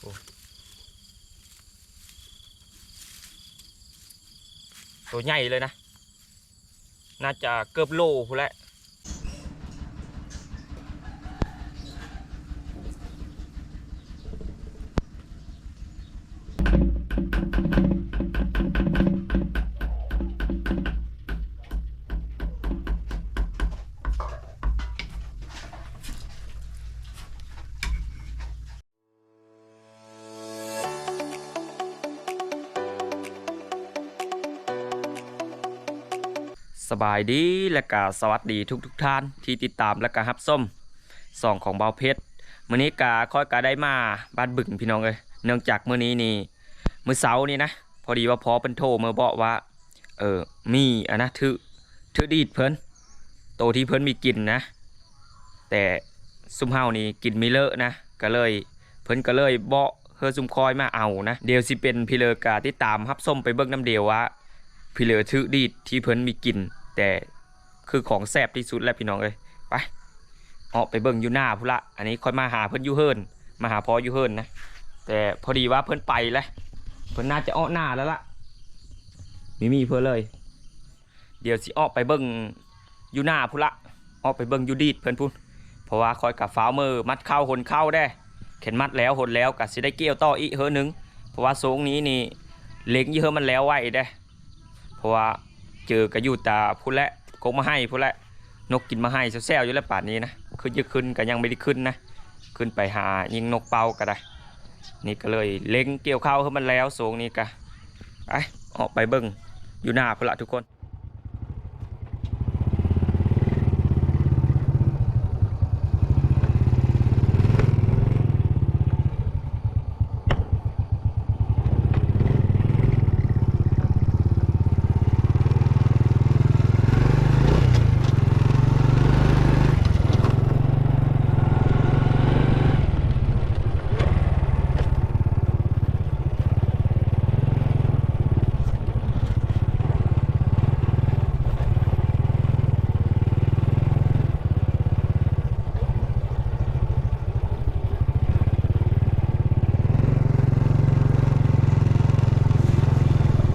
โอ้ตัวใหญ่เลยนะ น่าจะเกือบโลพูแหละ บายดีและก็สวัสดีทุกทุกท่านที่ติดตามและก็รับส้มสองของเบาเพชรมื้อนี้กาค่อยกาได้มาบ้านบึงพี่น้องเลยเนื่องจากมื้อนี้นี่มื้อเสาร์นี่นะ พอดีว่าพอเป็นโทรมาบอกว่า เออมีอันนะถือถือดีดเพิ่นโตที่เพิ่นมีกินนะ แต่ซุมเฮานี่กินไม่เลอะนะ ก็เลยเพิ่นก็เลยเบาะเฮอซุมคอยมาเอานะ เดี๋ยวสิเป็นพี่เลอกาที่ตามรับส้มไปเบิ่งน้ำเดียวว่าพี่เหลือชื่อดีดที่เพิ่นมีกิน แต่คือของแซ่บที่สุดแล้วพี่น้องเอ้ยไปออกไปเบิ่งอยู่หน้าพุละอันนี้ค่อยมาหาเพิ่นยูเฮิรนมาหาพออยู่เฮิรนนะแต่พอดีว่าเพิ่นไปแล้วเพิ่นน่าจะอ้อหน้าแล้วล่ะมีมีเพิ่นเลย เดี๋ยวสิออกไปเบิ่งอยู่หน้าพุละออกไปเบิ่งยูดีดเพิ่นพุ่นเพราะว่าคอยกับฟ้ามือมัดเข้าหนเข้าได้เข็นมัดแล้วหนแล้วก็สิได้เกี่ยวต่ออีกเฮือนึงเพราะว่าทรงนี้นี่เล็กยี่เฮือมันแล้วไว้ได้เพราะว่า เจอกระยูตาพูดและกมาให้พูดและนกกินมาให้แซวๆอยู่แล้วป่านนี้นะขึ้นจะขึ้นก็ยังไม่ได้ขึ้นนะขึ้นไปหายิงนกเป่าก็ได้ นี่ก็เลยเล็งเกี่ยวข้าวให้มันแล้วสูงนี่กะไอออกไปเบิ้งอยู่หน้าพละทุกคน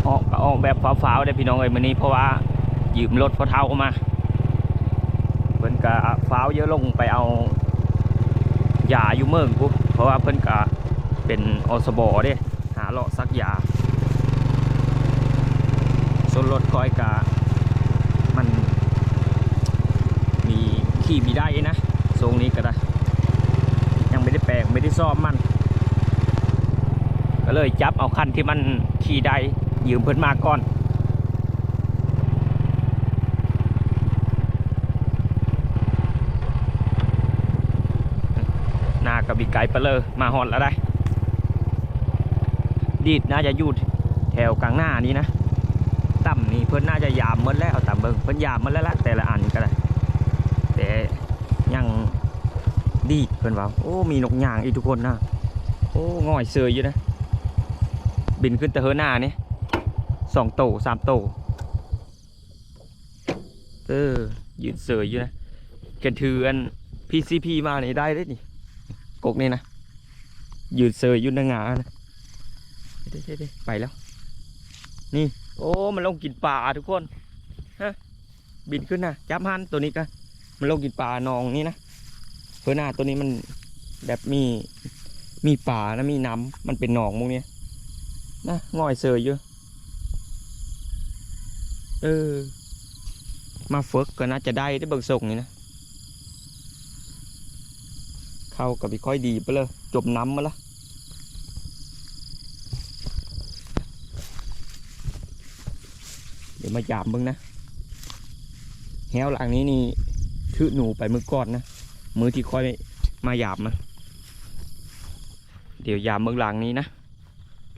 ออกก็ออกแบบฟ้าวๆ ได้พี่น้องเอ้ยมื้อนี้เพราะว่ายืมรถพอเท้ามาเพิ่นก็ฟ้าวเยอะลงไปเอายาอยู่เมืองปุ๊บเพราะว่าเพิ่นก็เป็นอสบอเด้หาเลาะซักยาส่วนรถคอยกะมันมีขี่มีได้นะทรงนี้ก็ได้ ยังไม่ได้แปลงไม่ได้ซ่อมมัน ก็เลยจับเอาคันที่มันขี่ได้ยืมเพิ่นมาก่อน น้ากับบีไก่ไปเลยมาหอดแล้วได้ ดีดน่าจะยู่แถวกลางหน้านี้นะต่ำนี่เพิ่นน่าจะยามมดแล้วต่ำเบิ่งเพิ่นยามมดแล้วละแต่ละอันก็ได้แต่ยังดีดเพิ่นว่าโอ้มีนกยางอีกทุกคนนะโอ้ง่อยเสยอยู่นะ บินขึ้นแต่เฮอหน้านี่สองโตสามโตเออยืนเสยอยู่นะแกถืออัน PCP มานี่ได้เลยนี่ กกนี่นะยืนเสยยู่หน้างานะเด้เด้ไปแล้ว นี่ โอ้ มันลงกินปลาทุกคนฮะบินขึ้นนะจับหันตัวนี้กันมันลงกินปลานองนี่นะเฮอหน้าตัวนี้มันแบบมีมีป่านะมีน้ำมันเป็นหนองมุงเนี้ยนะง่อยเสยอยู่เออ มาฝึกก็น่าจะได้ได้เบิกส่งนี่นะ เข้ากับอีค่อยดีไปเลยจบน้ำมาละเดี๋ยวมาหยามมึงนะแฮวหลังนี้นี่ถือหนูไปมือก่อนนะมือที่ค่อยมาหยามนะเดี๋ยวยามเมืองหลังนี้นะ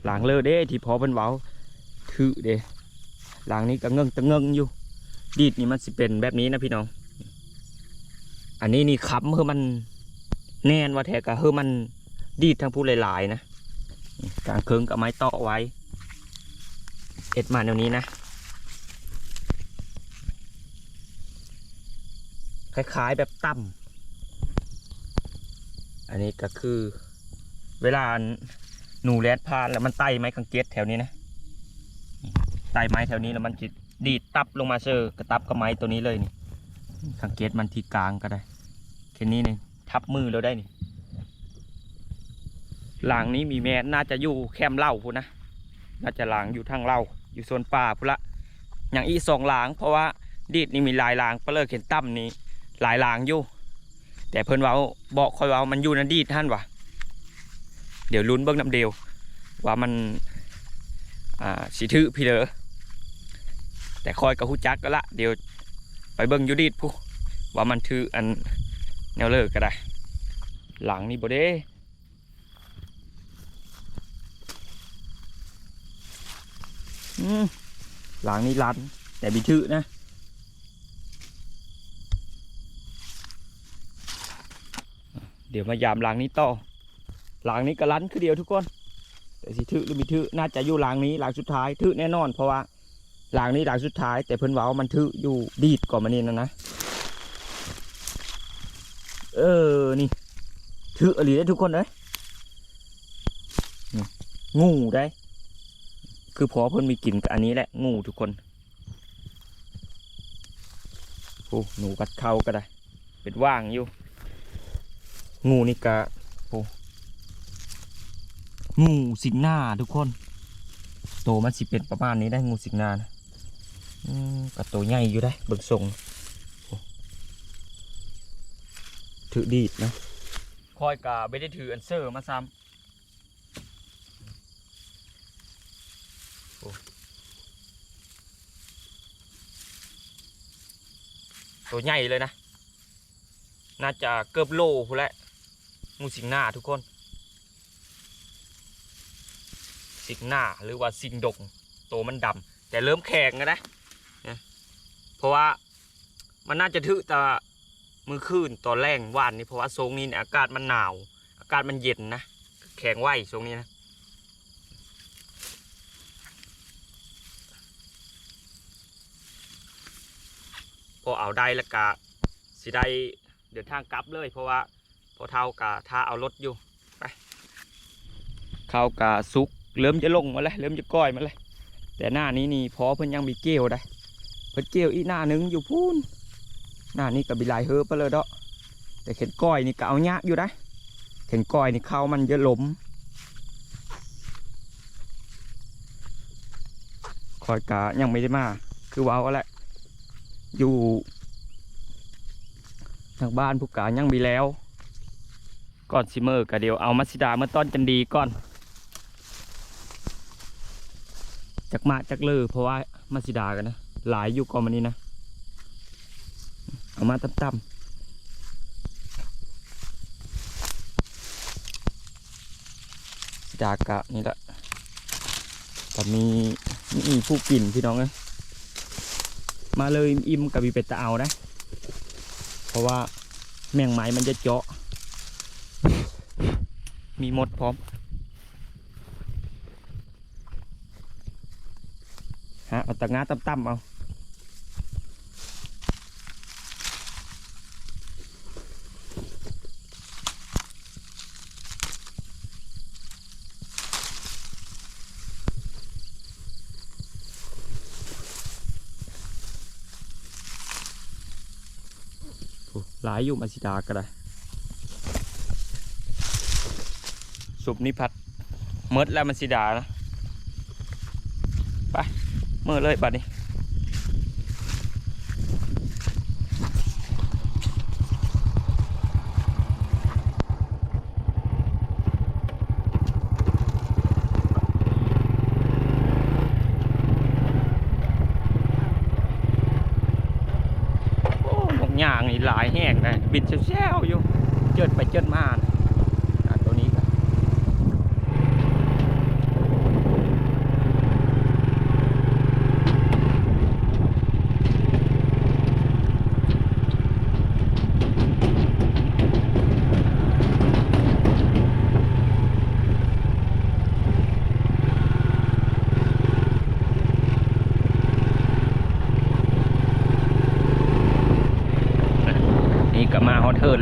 หลังเลอเด้ที่พอเป็นเว้าถือเด้หลังนี้ก็เงิงตะเงิงอยู่ ดีดนี่มันสิเป็นแบบนี้นะพี่น้อง อันนี้นี่ค้ำเพื่อมัน แน่นว่าแทก็เพื่อมันดีดทั้งผู้หลายๆนะกลางเคิงกับไม้ต่อไว้ เอ็ดมาแนวนี้นะ คล้ายๆแบบต่ำอันนี้ก็คือ เวลาหนูแลดพานแล้วมันไต่ไม้กังเกตแถวนี้นะไต่ไม้แถวนี้แล้วมันจะดีดตับลงมาเซอร์กระตับกับไม้ตัวนี้เลยนี่สังเกตมันที่กลางก็ได้แค่นี้นี่ ทับมือเราได้นี่หลังนี้มีแม่น่าจะอยู่แคมป์เล้าพูนนะน่าจะหลังอยู่ทางเล้าอยู่โซนป่าพูนละอย่างอีสองหลังเพราะว่าดีดนี่มีหลายหลังเปลือกเข็นตั้มนี่หลายหลังอยู่ แต่เพิ่นว้าบอกคอยว้ามันอยู่ในันดีดท่านวะเดี๋ยวลุ้นเบิ้งน้ำเดียวว่ามันอ่าสีถือพี่เลอแต่คอยกับหูจักก็ละเดี๋ยวไปเบิ้งอยูดีดผู้ว่ามันถืออัน แนวเลิกก็ได้ หลังนี่บ่เด้หลังนี่รันแต่มีถือนะเดี๋ยวมายามหลังนี้ต่อหลังนี้ก็ลันคือเดียวทุกคน แต่สิถือหรือมีถือน่าจะอยู่หลังนี้หลังสุดท้ายถือแน่นอน เพราะว่าหลังนี้หลังสุดท้าย แต่เพิ่นว้ามันถืออยู่ดีดก่อนมานี่นะนะ เออ นี่ ถืออะไรได้ทุกคนเลยงูได้ คือพอเพิ่นมีกลิ่นกับอันนี้แหละ งูทุกคนโอ้หนูกัดเข้าก็ได้ เป็นว่างอยู่ งูนี่กะโอ้งูสิงหน้าทุกคน โตมันสิเป็นประมาณนี้ได้งูสิงหน้านะอืมกะโตใหญ่อยู่ได้เบิ่งทรงโอ้ ถือดีดนะคอยกะไม่ได้ถืออันเซอร์มาซ้ำโตัวใหญ่เลยนะ น่าจะเกือบโลพูนแหละงูสิงหน้าทุกคน สิงหน้าหรือว่าสิงดงโตวมันดำแต่เริ่มแข็งแล้วนะนะ เพราะว่ามันน่าจะถือแต่ มือคืนตอนแรงวานนี้เพราะว่าทรงนี้เนี่ยอากาศมันหนาว อากาศมันเย็นนะแข็งไหวทรงนี้นะพอเอาได้แล้วก็สิได้เดินทางกลับเลย เพราะว่าพอเท่ากะท่าเอารถอยู่ไปเข้ากะสุกเริ่มจะลงมาแล้วเริ่มจะก้อยมาแล้วแต่หน้านี้นี่พอเพิ่นยังมีเกลียวได้เพิ่นเกลียวอีกหน้าหนึงอยู่พูน หน้านี้ก็บีหลายเฮอไปเลยเดาะแต่เข็นก้อยนี่ก็เอายะอยู่ได้เข็นก้อยนี่เข้ามันจะหลมคอยกะยังไม่ได้มา คือว่าเอาแหละอยู่ทางบ้านผู้กายังมีแล้ว ก่อนซิเมอร์กะเดียวเอามัสซิดาเมื่อต้นจันดีก่อนจากมาจากเลือเพราะว่ามัสซิดากันนะ หลายอยู่ก่อนมันนี้นะ เอามาตั้มๆซิดากะนี่แหละแต่มีมีผู้กินพี่น้องเลยมาเลยอิ่มกับบีเป็ดตะเอานะ เพราะว่าแมงไม้มันจะเจาะ มีมดพร้อม ฮะเอาตะงาตั้มๆเอา หลายอยู่มาสิดาก็ได้สุบนิพัดเมิดแล้วมันสิดานะ ไปเมื่อเลยบัดนี้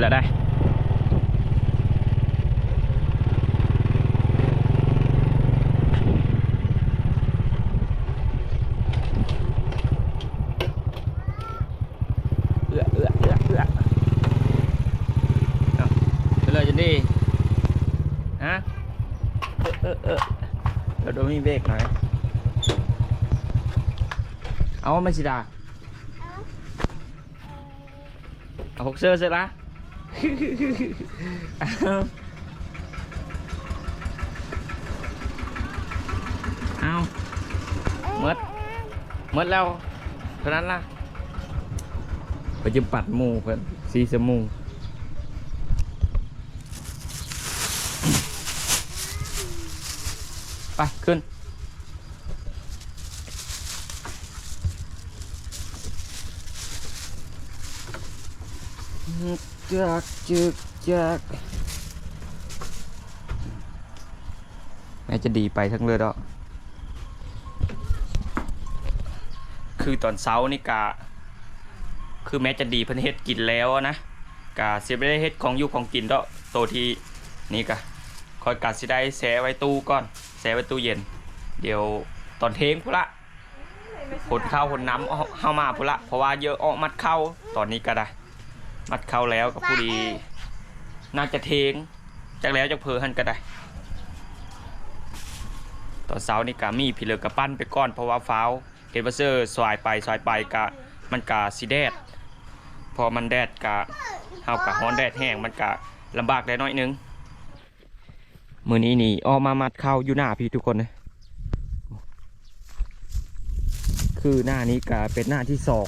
là đây. Dạ, dạ, dạ, Đi. Hả? Ơ ơ ơ. Đồ mi bẹc này áo mấy gì đà. Áo. Sơ sẽ lá เราเบรกหน่อาไม่สิดเอาเมดเมดแล้วเท่านั้นล่ะไปจะปัดมูเพื่อนสีสมูไปขึ้น จากจึกจากแม่จะดีไปทั้งเรือดอกคือตอนเช้านี่กะ คือแม่จะดีเพิ่นเฮ็ดกินแล้วนะกะเสียไม่ได้เฮ็ดของอยู่ของกินดอกโตวที่นี่กะคอยกะสิได้แช่ไว้ตู้ก่อนแช่ไว้ตู้เย็น เดี๋ยวตอนเทงพุนละผลข้าวผลน้ำเอาเข้ามาพุนละเพราะว่าเยอะออกมัดเข้าตอนนี้ก็ได้ มัดเข้าแล้วกับผู้ดี น่าจะเทงจากแล้วจากเพอหันก็ได้ตอนเช้านี่กะมีพี่เหลือกระปั้นไปก่อนเพราะว่าฟ้าวเห็นว่าเซอร์สวายไปสวายไปกะมันกะสีแดด พอมันแดดกะเฮากะฮ้อนแดดแห้งมันกะลำบากได้น้อยนึงมื้อนี้นี่ออกมามัดเข้าอยู่หน้าพี่ทุกคนนะคือหน้านี้กะเป็นหน้าที่สอง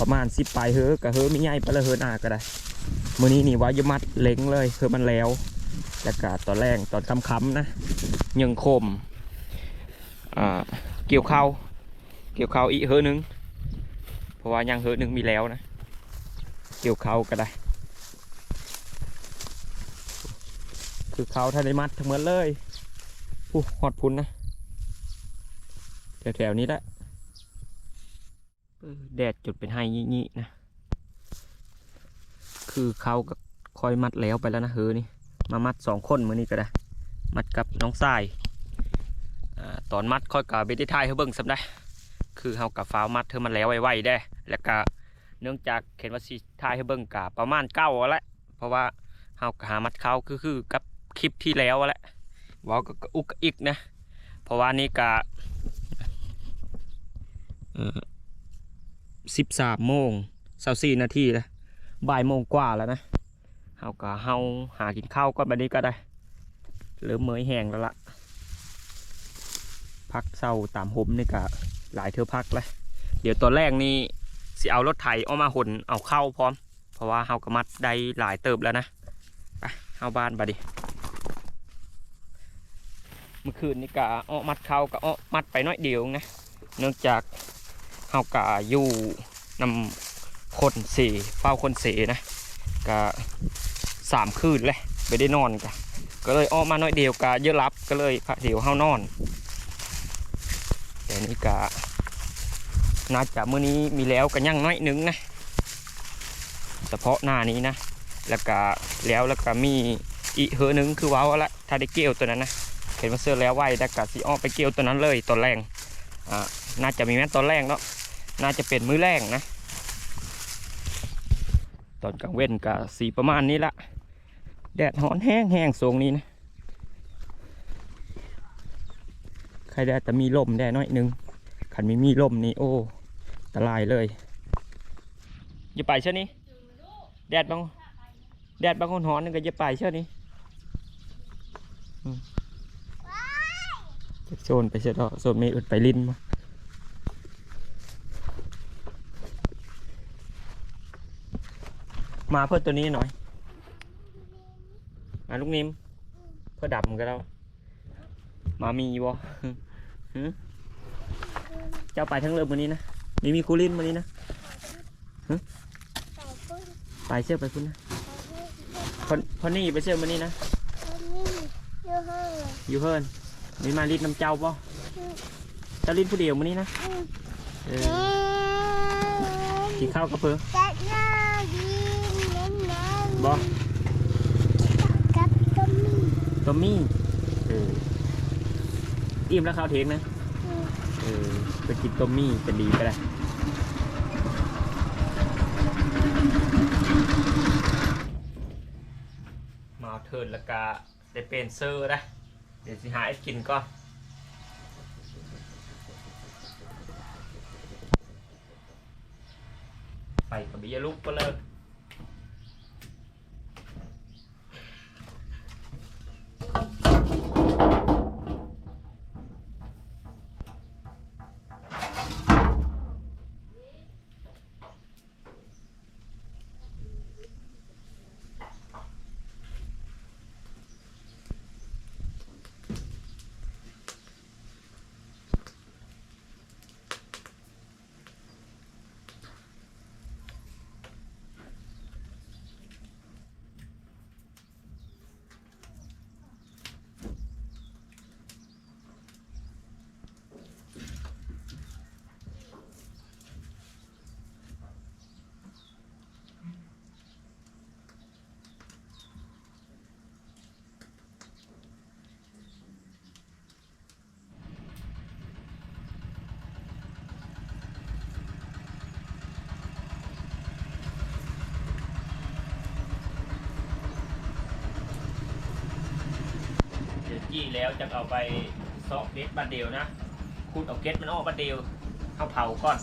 ประมาณสิบปลายเฮอกะเฮอไม่ใหญ่ปละเฮินอาก็ได้มือนี้นี่ว่าจะมัดเล็งเลยคือมันแล้วแล้วก็ตอนแรกตอนค่ำๆนะยังคมอ่าเกี่ยวเข้าเกี่ยวเข้าอีกเฮอนึงเพราะว่ายังเฮอนึงมีแล้วนะ เกี่ยวเข้าก็ได้ คือเขาท่านได้มัดทั้งหมดเลยผู้หอดพุ่นนะแถวๆนี้แหละ แดดจุดเป็นไห้ยี่ๆนะ คือเขาก็คอยมัดแล้วไปแล้วนะเฮอนี่ มามัดสองคนมือนี้ก็ได้ มัดกับน้องทรายอ่าตอนมัดค่อยกับไปได้ทายเขาเบิ่งซ้ำได้ คือเฮากับฟ้ามัดเธอมันแล้วไวๆได้ แล้วก็เนื่องจากเห็นว่าสิทายให้เบิ่งกะประมาณเก้าแล้วเพราะว่าเฮาก็หามัดเขาคือคือกับคลิปที่แล้วแหละเว้าก็อุกอิกนะ เพราะว่านี่กะเอ่อ สิบสามโมงสาสี่นาทีแล้วบ่ายโมงกว่าแล้วนะเฮาก็เฮาหากินข้าวก่อนบัดนี้ก็ได้เริ่มเมยแห้งแล้วละพักเศร้าตามหมนี่ก็หลายเธอพักแล้วเดี๋ยวตอนแรกนี่สิเอารถไถเอามาหนเอาเข้าพร้อม เพราะว่าเฮาก็มัดได้หลายเติบแล้วนะไปเฮาบ้านบัดดิเมื่อคืนนี่ก็อ้อมัดเข้าก็อ้อมัดไปน้อยเดียวนะ เนื่องจาก เฮากะอยู่นำคนเสเฝ้าคนเสนะกะสามคืนเลยไปได้นอนกะก็เลยออกมาน้อยเดียวกะเยอะรับก็เลยพระเดียวเฮานอนแต่นี่กะน่าจะมื้อนี้มีแล้วกันยังน้อยหนึงนะเฉพาะหน้านี้นะ แล้วก็แล้วแล้วก็มีอีเหอหนึงคือว้าวละถ้าได้เกี่ยวตัวนั้นนะเห็นว่าเสื้อแล้วไหวแล้วก็สิออไปเกี่ยวตัวนั้นเลยตอนแรงอ่าน่าจะมีแม่ตอนแรกเนาะ น่าจะเป็นมื้อแรกนะ ตอนกลางเว้นก็สีประมาณนี้ละแดดหอนแห้งแห้งทรงนี้นะใครได้แต่มีลมได้น้อยนึงขันไม่มีลมนี่โอ้ตรายเลยอย่าไปเช่อนี้ แดดบางแดดบางคนหอนนึงก็อย่าไปเช่อนี้จะโซนไปเช่อดอกโซนไม่อึดไปลิ้นม มาเพื่อตัวนี้หน่อยมาลูกนิมเพื่อดับมันก็แล้วมามีบ่หึเจ้าไปทั้งเรือวันนี้นะมีมีคูลินวันนี้นะหึไปเชื่อไปคุณนะคนคนนี้ไปเชื่อวันนี้นะอยู่เพิ่นมีมาลิดน้ำเจ้าบ่เจ้าลิดผู้เดียววันนี้นะเออกินข้าวกับเพื่อ บ่ตอมมี่เอออิ่มแล้วข้าวเทงนะเออไปกินตอมมี่จะดีไปได้มาเอาเทิร์นแล้วก็ได้เป็นเซอร์นะเดี๋ยวสิหาไอ้กินก่อนไปกับเบียร์ลูกก็เลย แล้วจะเอาไปซอกเก็ตบัดเดียวนะคูณเอาเก็ตมันออกบัดเดียวเข้าเผาก่อน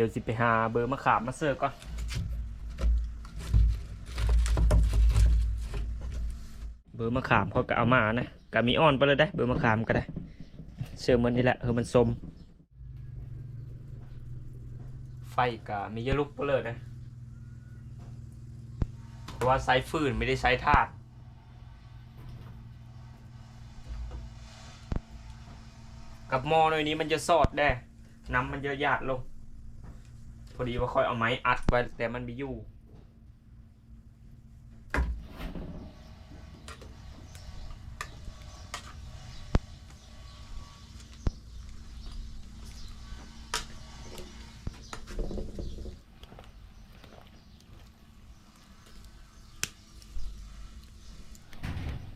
ดี๋ยวสิไปหาเบอร์มะขามมาเสิร์ฟก่อนเบอร์มะขามเขาก็เอามานะกะมีอ่อนไปเลยได้เบอร์มะขามก็ได้เชื่อมันนี่แหละเออมันสมไฟกะมีเยอะลุกไปเลยนะเพราะว่าใช้ฟืนไม่ได้ใช้ธาตุกับมอหน่อยนี้มันจะสอดได้น้ำมันจะหยาดลง พอดีว่าค่อยเอาไม้อัดไว้แต่มันไม่อยู่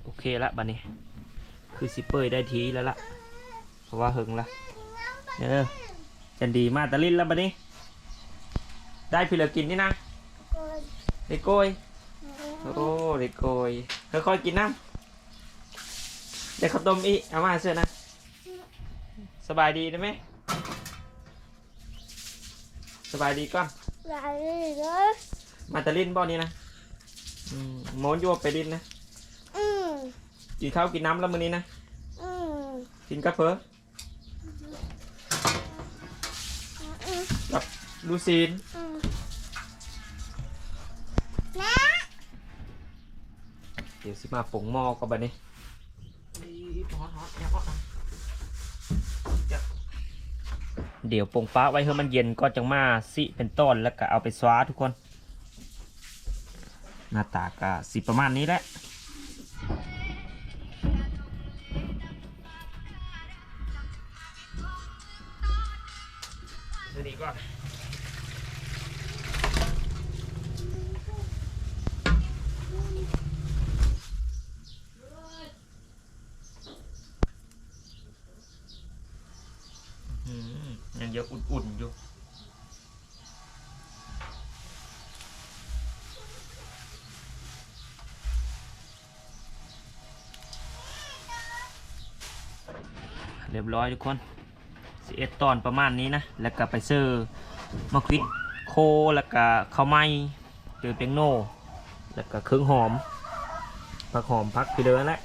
โอเคละบัดนี้ คือสิเปยได้ทีแล้วละเพราะว่าหึงละเออจันดีมาตะลินแล้วบัดนี้ ได้พี่เหลือกินนี่นะเด็กโกยโอ้เด็กโกยค่อยๆกินน้ำเด็กข้าวต้มอีเอามาเสื้อนะ สบายดีนะไหมสบายดีก่อนไหลเลยมาตะลินบ่อนี้นะอืมโมนโยบไปดินนะอืมกินข้าวกินน้ำแล้วมื้อนี้นะอืมกินกาแฟกับลูซีน เดี๋ยวสิมาปงหม้อก็บบันนี้เดี๋ยวปงฟ้าไว้ให้มันเย็นก็จังมาสิเป็นต้นแล้วก็เอาไปสวาทุกคน หน้าตาก็สิประมาณนี้แหละ เรียบร้อยทุกคนสิเอ็ดตอนประมาณนี้นะ แล้วก็ไปเซอร์มะควิดโคแล้วก็ข้าวไม้เจอเปียงโน แล้วก็เครื่องหอมผักหอมพักพี่เดินแหละ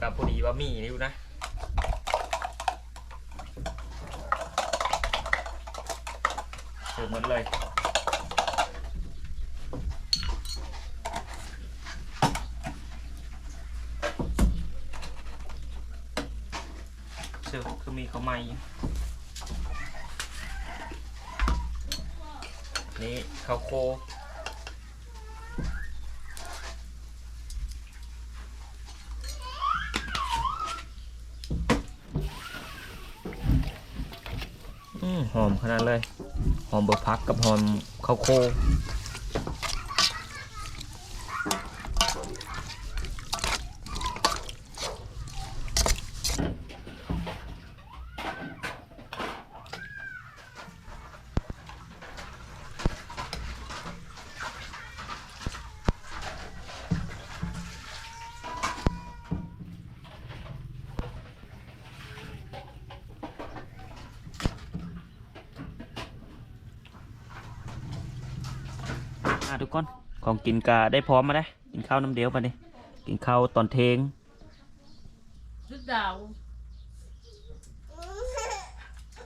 กับพอดีว่ามีนี่อยู่นะเสิร์ฟหมดเลยเสิร์ฟคือมีเขาไหม้นี่เขาโค อืมหอมขนาดเลย หอมเบอร์พักกับหอมข้าวโค กินกาได้พร้อมมาได้กินข้าวน้ำเดียวไปนี่กินข้าวตอนเทงชุดดาว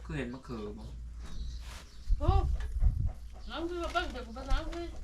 คือเห็นมะเขือโอ้น้ำคือบ้างเดี๋ยวกูไปน้ำคือม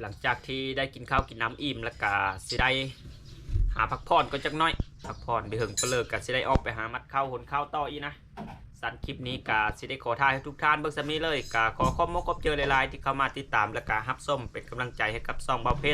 หลังจากที่ได้กินข้าวกินน้ำอิ่มแล้วก็สิได้หาพักผ่อนก็จักน้อย พักผ่อนเดืองก็เลิกก็สิได้ออกไปหามัดข้าวหนข้าวต่ออีนะสันคลิปนี้กาสิได้ขอท่ายให้ทุกท่านเบิกสมีเลยกาขอขอบมกขอบเจอหลายๆที่เข้ามาติดตามและกาฮับส้มเป็นกำลังใจให้กับซองเบาเพชร